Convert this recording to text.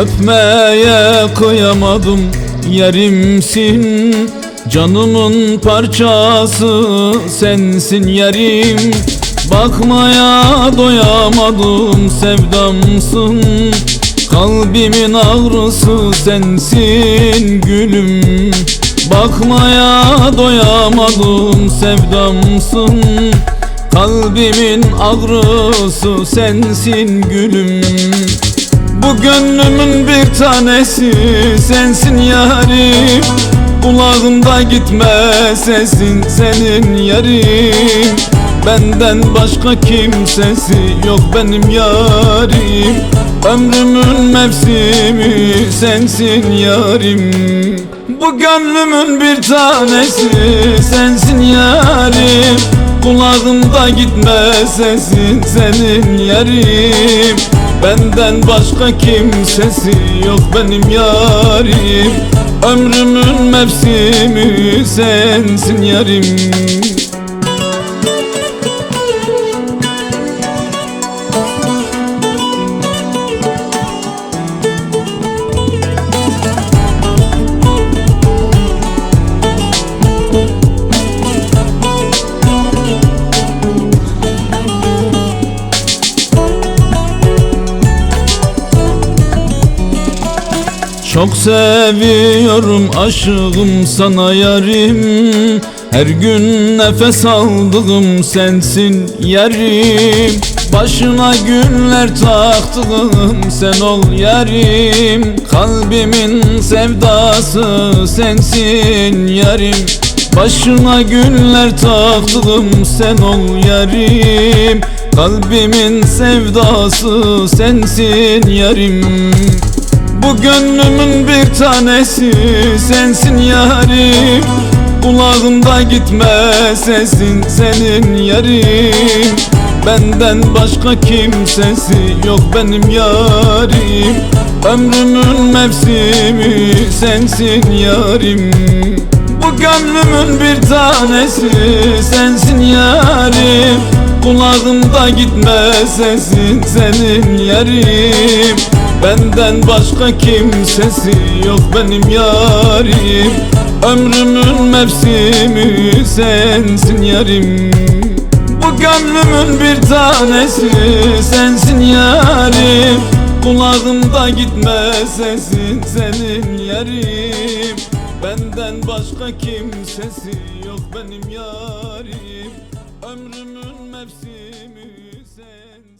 Öpmeye kıyamadım yerimsin. Canımın parçası sensin yerim. Bakmaya doyamadım sevdamsın. Kalbimin ağrısı sensin gülüm. Bakmaya doyamadım sevdamsın. Kalbimin ağrısı sensin gülüm bu gönlümün bir tanesi sensin yarim Kulağımda gitme sesin senin yarim Benden başka kimsesi yok benim yarim. Ömrümün mevsimi sensin yarim. Bu gönlümün bir tanesi sensin yarim Kulağımda gitme sesin senin yarim Benden başka kimsesi yok benim yarim. Ömrümün mevsimi sensin yarim Çok seviyorum aşığım sana yarim. Her gün nefes aldığım sensin yarim. Başına günler taktığım sen ol yarim. Kalbimin sevdası sensin yarim. Başına günler taktığım sen ol yarim. Kalbimin sevdası sensin yarim bu gönlümün bir tanesi sensin yarim Kulağımda gitme sesin senin yarim Benden başka kimsesi yok benim yarim Ömrümün mevsimi sensin yarim. Bu gönlümün bir tanesi sensin yarim Kulağımda gitme sesin senin yarim Benden başka kimsesi yok benim yarim. Ömrümün mevsimi sensin yarim. Bu gönlümün bir tanesi sensin yarim. Kulağımda gitme sesin senin yarim. Benden başka kimsesi yok benim yarim. Ömrümün mevsimi sen